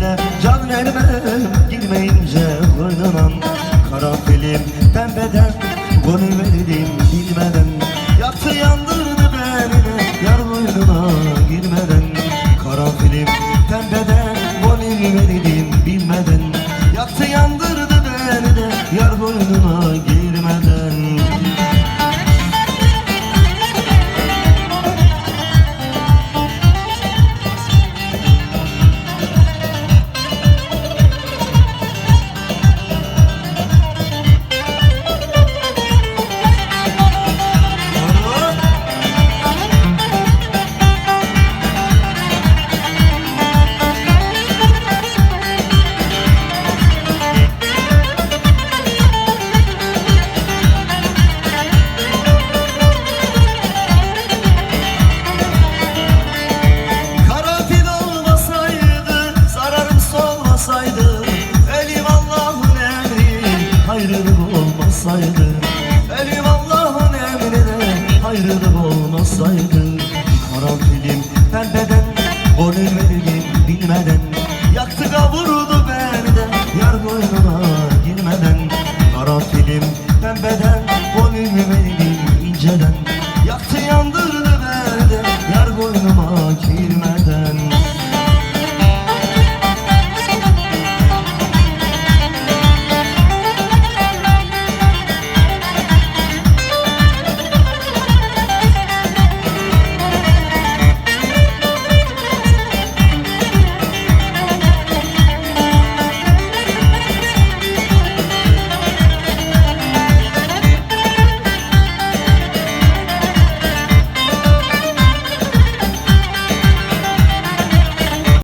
Derdine can vermem Girmeyince koynunam Kara film. Pembeden Koyuveririm bilmeden. Yaktı yandırdı beni Yar boynuna girmeden. Olmasaydı Elim Allah'ın emri de hayrılık olmasaydı Karanfilim pembeden, gönül verdim bilmeden Yaktı kavurdu beni de, yar boynuna girmeden. Karanfilim pembeden, gönül verdim inceden Yaktı yandırdı